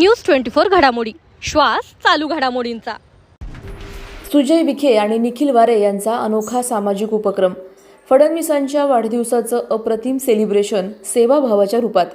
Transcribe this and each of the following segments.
News twenty four घडामोडी. श्वास चालू घडामोडींचा. सुजय विखे आणि निखिल वारे यांचा अनोखा सामाजिक उपक्रम. फडणवीसांच्या वाढदिवसाचं अप्रतिम सेलिब्रेशन सेवाभावाच्या रूपात.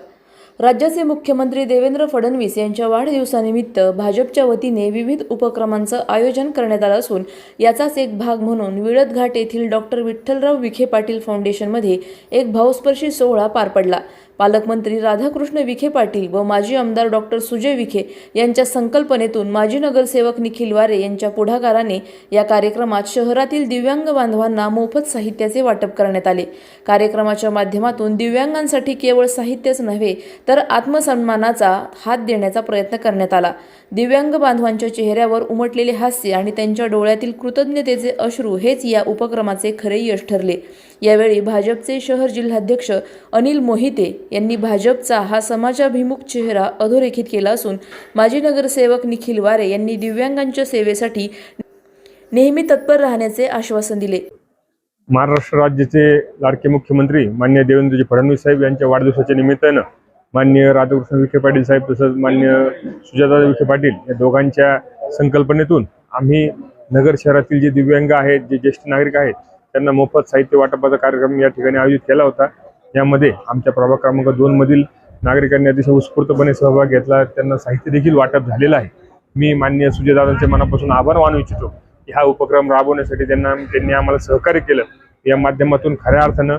राज्याचे मुख्यमंत्री देवेंद्र फडणवीस यांच्या वाढदिवसानिमित्त भाजपच्या वतीने विविध उपक्रमांचं आयोजन करण्यात आलं असून याचाच एक भाग म्हणून विळदघाट येथील डॉक्टर विठ्ठलराव विखे पाटील फाउंडेशनमध्ये एक भावस्पर्शी सोहळा पार पडला. पालकमंत्री राधाकृष्ण विखे पाटील व माजी आमदार डॉक्टर सुजय विखे यांच्या संकल्पनेतून माजी नगरसेवक निखिल वारे यांच्या पुढाकाराने या कार्यक्रमात शहरातील दिव्यांग बांधवांना मोफत साहित्याचे वाटप करण्यात आले. कार्यक्रमाच्या माध्यमातून दिव्यांगांसाठी केवळ साहित्यच नव्हे तर आत्मसन्मानाचा हात देण्याचा प्रयत्न करण्यात आला. दिव्यांग बांधवांच्या चेहऱ्यावर उमटलेले हास्य आणि त्यांच्या डोळ्यातील कृतज्ञतेचे अश्रू हेच या उपक्रमाचे खरे यश ठरले. यावेळी भाजपचे शहर जिल्हाध्यक्ष अनिल मोहिते यांनी भाजपचा हा समाजाभिमुख चेहरा अधोरेखित केला असून माजी नगरसेवक निखिल वारे यांनी दिव्यांगांच्या सेवेसाठी नेहमी तत्पर राहण्याचे आश्वासन दिले. महाराष्ट्र राज्याचे लाडके मुख्यमंत्री मान्य देवेंद्रजी फडणवीस साहेब यांच्या वाढदिवसाच्या निमित्तानं मान्य राधाकृष्ण विखे पाटील साहेब तसंच मान्य सुजाता विखे पाटील या दोघांच्या संकल्पनेतून आम्ही नगर शहरातील जे दिव्यांग आहेत जे ज्येष्ठ नागरिक आहेत त्यांना मोफत साहित्य वाटपाचा कार्यक्रम या ठिकाणी आयोजित केला होता. यामध्ये आमच्या प्रभाग क्रमांक दोन मधील नागरिकांनी अतिशय उत्स्फूर्तपणे सहभाग घेतला. त्यांना साहित्य देखील वाटप झालेलं आहे. मी मान्य सुजयदादांचे मनापासून आभार मानू इच्छितो हा उपक्रम राबवण्यासाठी त्यांना त्यांनी आम्हाला सहकार्य केलं. या माध्यमातून खऱ्या अर्थानं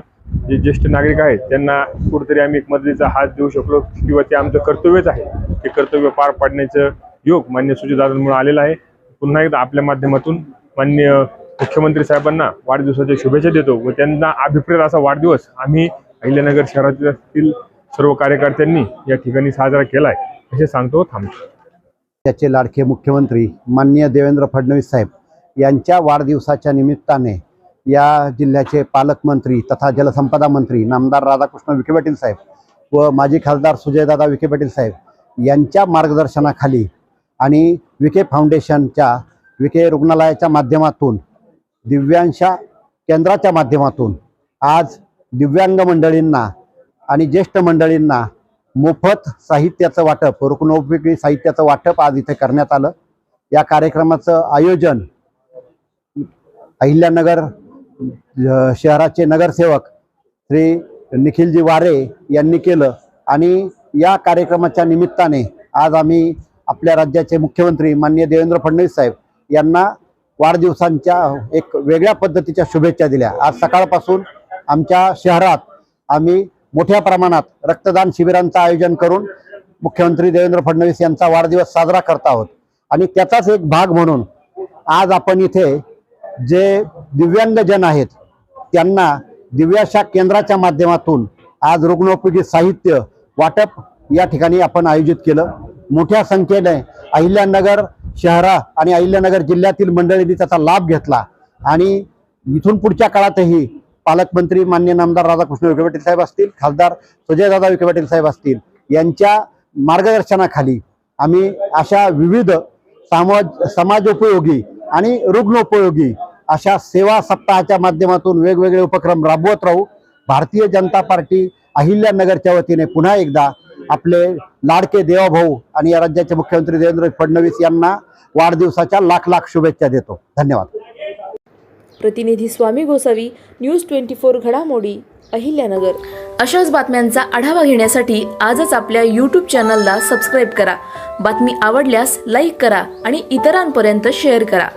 जे ज्येष्ठ नागरिक आहेत त्यांना कुठेतरी आम्ही एक मदतीचा हात देऊ शकलो किंवा ते आमचं कर्तव्यच आहे. ते कर्तव्य पार पाडण्याचं योग मान्य सुजितदादांमुळे आलेलं आहे. पुन्हा एकदा आपल्या माध्यमातून मान्य मुख्यमंत्री साहेबांना वाढदिवसाच्या शुभेच्छा देतो व त्यांना अभिप्रेत असा वाढदिवस आम्ही अहिल्यानगर शहरातील सर्व कार्यकर्त्यांनी या ठिकाणी साजरा केला आहे असे सांगतो व थांबतो. त्याचे लाडके मुख्यमंत्री माननीय देवेंद्र फडणवीस साहेब यांच्या वाढदिवसाच्या निमित्ताने या जिल्ह्याचे पालकमंत्री तथा जलसंपदा मंत्री नामदार राधाकृष्ण विखे पाटील साहेब व माजी खासदार सुजयदादा विखे पाटील साहेब यांच्या मार्गदर्शनाखाली आणि विखे फाउंडेशनच्या विखे रुग्णालयाच्या माध्यमातून दिव्यांशा केंद्राच्या माध्यमातून आज दिव्यांग मंडळींना आणि ज्येष्ठ मंडळींना मोफत साहित्याचं वाटप रुग्णोपयोगी साहित्याचं वाटप आज इथे करण्यात आलं. या कार्यक्रमाचं आयोजन अहिल्यानगर शहराचे नगरसेवक श्री निखिलजी वारे यांनी केलं. आणि या कार्यक्रमाच्या निमित्ताने आज आम्ही आपल्या राज्याचे मुख्यमंत्री माननीय देवेंद्र फडणवीस साहेब यांना वाढदिवसांच्या एक वेगळ्या पद्धतीच्या शुभेच्छा दिल्या. आज सकाळपासून आमच्या शहरात आम्ही मोठ्या प्रमाणात रक्तदान शिबिरांचं आयोजन करून मुख्यमंत्री देवेंद्र फडणवीस यांचा वाढदिवस साजरा करत आहोत. आणि त्याचाच एक भाग म्हणून आज आपण इथे जे दिव्यांगजन आहेत त्यांना दिव्याशा केंद्राच्या माध्यमातून आज रुग्णोपयोगी साहित्य वाटप या ठिकाणी आपण आयोजित केलं. मोठ्या संख्येने अहिल्यानगर शहरा आणि अहिल्यानगर जिल्ह्यातील मंडळींनी त्याचा लाभ घेतला. आणि इथून पुढच्या काळातही पालकमंत्री मान्य नामदार राधाकृष्ण विखे पाटील साहेब असतील खासदार सुजयदादा विखे पाटील साहेब असतील यांच्या मार्गदर्शनाखाली आम्ही अशा विविध समाज समाजोपयोगी आणि रुग्णोपयोगी अशा सेवा सप्ताहाच्या माध्यमातून वेगवेगळे उपक्रम राबवत राहू. भारतीय जनता पार्टी अहिल्यानगरच्या वतीने पुन्हा एकदा आपले लाडके देवाभाऊ आणि या राज्याचे मुख्यमंत्री देवेंद्र फडणवीस यांना वाढदिवसाच्या लाख लाख शुभेच्छा देतो. धन्यवाद. प्रतिनिधी Swami Gosavi news twenty four घडामोडी अहिल्यानगर. अशाच बातम्यांचा आढावा घेण्यासाठी आजच आपल्या यूट्यूब चॅनलला सबस्क्राईब करा. बातमी आवडल्यास लाईक करा आणि इतरांपर्यंत शेअर करा.